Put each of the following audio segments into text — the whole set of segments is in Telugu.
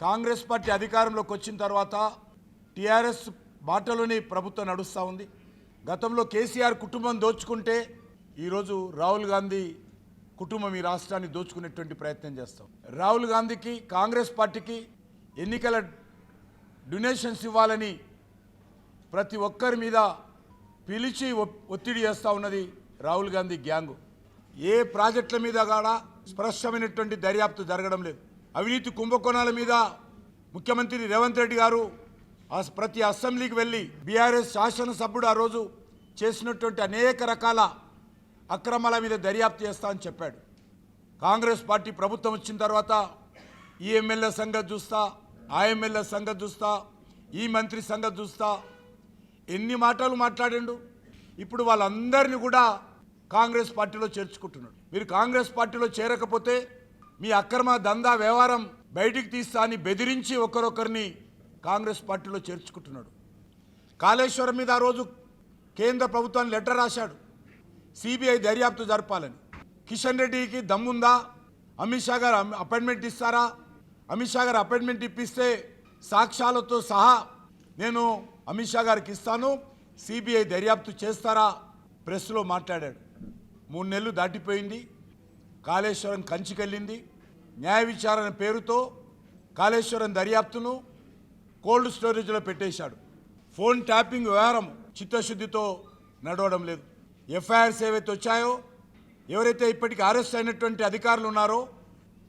కాంగ్రెస్ పార్టీ అధికారంలోకి వచ్చిన తర్వాత టీఆర్ఎస్ బాటలోని ప్రభుత్వం నడుస్తూ ఉంది. గతంలో కేసీఆర్ కుటుంబం దోచుకుంటే ఈరోజు రాహుల్ గాంధీ కుటుంబం ఈ రాష్ట్రాన్ని దోచుకునేటువంటి ప్రయత్నం చేస్తాం. రాహుల్ గాంధీకి కాంగ్రెస్ పార్టీకి ఎన్నికల డొనేషన్స్ ఇవ్వాలని ప్రతి ఒక్కరి మీద పిలిచి ఒ- ఒత్తిడి చేస్తూ ఉన్నది రాహుల్ గాంధీ గ్యాంగు. ఏ ప్రాజెక్టుల మీద కూడా స్పష్టమైనటువంటి దర్యాప్తు జరగడం లేదు. అవినీతి కుంభకోణాల మీద ముఖ్యమంత్రి రేవంత్ రెడ్డి గారు ప్రతి అసెంబ్లీకి వెళ్ళి బీఆర్ఎస్ శాసనసభ్యుడు ఆ రోజు చేసినటువంటి అనేక రకాల అక్రమాల మీద దర్యాప్తు చేస్తా అని చెప్పాడు. కాంగ్రెస్ పార్టీ ప్రభుత్వం వచ్చిన తర్వాత ఈ ఎమ్మెల్యే సంగతి చూస్తా ఆ ఎమ్మెల్యే సంగతి చూస్తా ఈ మంత్రి సంగతి చూస్తా. ఎన్ని మాటలు మాట్లాడిండు? ఇప్పుడు వాళ్ళందరినీ కూడా కాంగ్రెస్ పార్టీలో చేర్చుకుంటున్నాడు. మీరు కాంగ్రెస్ పార్టీలో చేరకపోతే మీ అక్రమ దందా వ్యవహారం బయటికి తీస్తా అని బెదిరించి ఒకరొకరిని కాంగ్రెస్ పార్టీలో చేర్చుకుంటున్నాడు. కాళేశ్వరం మీద ఆ రోజు కేంద్ర ప్రభుత్వాన్ని లెటర్ రాశాడు. సిబిఐ దర్యాప్తు జరపాలని. కిషన్ రెడ్డికి దమ్ముందా? అమిత్ షా గారు అపాయింట్మెంట్ ఇస్తారా? అమిత్ షా గారు అపాయింట్మెంట్ ఇప్పిస్తే సాక్ష్యాలతో సహా నేను అమిత్ షా గారికి ఇస్తాను. సిబిఐ దర్యాప్తు చేస్తారా? ప్రెస్లో మాట్లాడాడు. మూడు నెలలు దాటిపోయింది. కాళేశ్వరం కంచికెళ్ళింది. న్యాయ విచారణ పేరుతో కాళేశ్వరం దర్యాప్తును కోల్డ్ స్టోరేజ్లో పెట్టేశాడు. ఫోన్ ట్యాపింగ్ వ్యవహారం చిత్తశుద్ధితో నడవడం లేదు. ఎఫ్ఐఆర్స్ ఏవైతే వచ్చాయో ఎవరైతే ఇప్పటికి అరెస్ట్ అయినటువంటి అధికారులు ఉన్నారో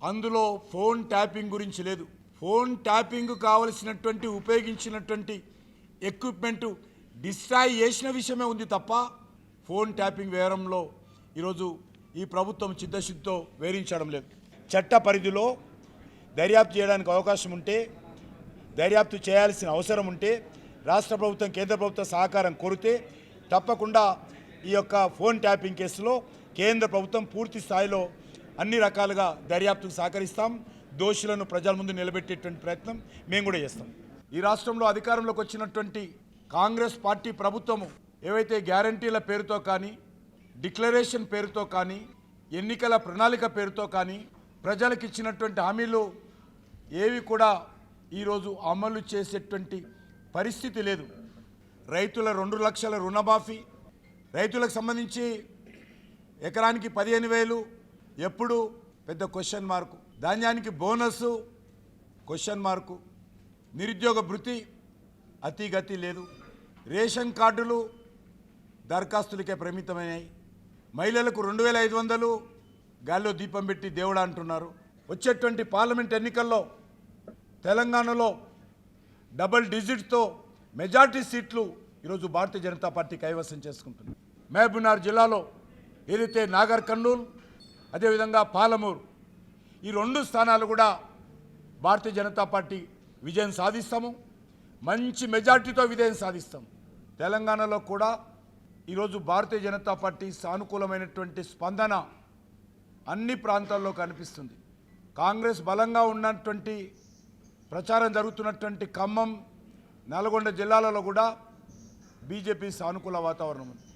అందులో ఫోన్ ట్యాపింగ్ గురించి లేదు. ఫోన్ ట్యాపింగ్ కావలసినటువంటి ఉపయోగించినటువంటి ఎక్విప్మెంట్ డిస్ట్రాయ్ చేసిన విషయమే ఉంది తప్ప ఫోన్ ట్యాపింగ్ వ్యవహారంలో ఈరోజు ఈ ప్రభుత్వం చిత్తశుద్ధితో వేరించడం లేదు. చట్ట పరిధిలో దర్యాప్తు చేయడానికి అవకాశం ఉంటే దర్యాప్తు చేయాల్సిన అవసరం ఉంటే రాష్ట్ర ప్రభుత్వం కేంద్ర ప్రభుత్వ సహకారం కోరితే తప్పకుండా ఈ యొక్క ఫోన్ ట్యాపింగ్ కేసులో కేంద్ర ప్రభుత్వం పూర్తి స్థాయిలో అన్ని రకాలుగా దర్యాప్తుకు సహకరిస్తాం. దోషులను ప్రజల ముందు నిలబెట్టేటువంటి ప్రయత్నం మేము కూడా చేస్తాం. ఈ రాష్ట్రంలో అధికారంలోకి వచ్చినటువంటి కాంగ్రెస్ పార్టీ ప్రభుత్వము ఏవైతే గ్యారంటీల పేరుతో కానీ డిక్లరేషన్ పేరుతో కానీ ఎన్నికల ప్రణాళిక పేరుతో కానీ ప్రజలకు ఇచ్చినటువంటి హామీలు ఏవి కూడా ఈరోజు అమలు చేసేటువంటి పరిస్థితి లేదు. రైతుల రెండు లక్షల రుణమాఫీ రైతులకు సంబంధించి ఎకరానికి పదిహేను వేలు ఎప్పుడు? పెద్ద క్వశ్చన్ మార్కు ధాన్యానికి బోనస్ క్వశ్చన్ మార్కు నిరుద్యోగ భృతి అతిగతి లేదు. రేషన్ కార్డులు దరఖాస్తులకే పరిమితమైనాయి. మహిళలకు రెండు వేల ఐదు వందలు గాల్లో దీపం పెట్టి దేవుడు అంటున్నారు. వచ్చేటువంటి పార్లమెంట్ ఎన్నికల్లో తెలంగాణలో డబల్ డిజిట్తో మెజార్టీ సీట్లు ఈరోజు భారతీయ జనతా పార్టీ కైవసం చేసుకుంటుంది. మహబూబ్నార్ జిల్లాలో ఏదైతే నాగర్ కర్నూలు అదేవిధంగా పాలమూరు ఈ రెండు స్థానాలు కూడా భారతీయ జనతా పార్టీ విజయం సాధిస్తాము. మంచి మెజార్టీతో విజయం సాధిస్తాం తెలంగాణలో కూడా ఈరోజు భారతీయ జనతా పార్టీ సానుకూలమైనటువంటి స్పందన అన్ని ప్రాంతాల్లో కనిపిస్తుంది. కాంగ్రెస్ బలంగా ఉన్నటువంటి ప్రచారం జరుగుతున్నటువంటి ఖమ్మం నల్గొండ జిల్లాలలో కూడా బీజేపీ సానుకూల వాతావరణం ఉంది.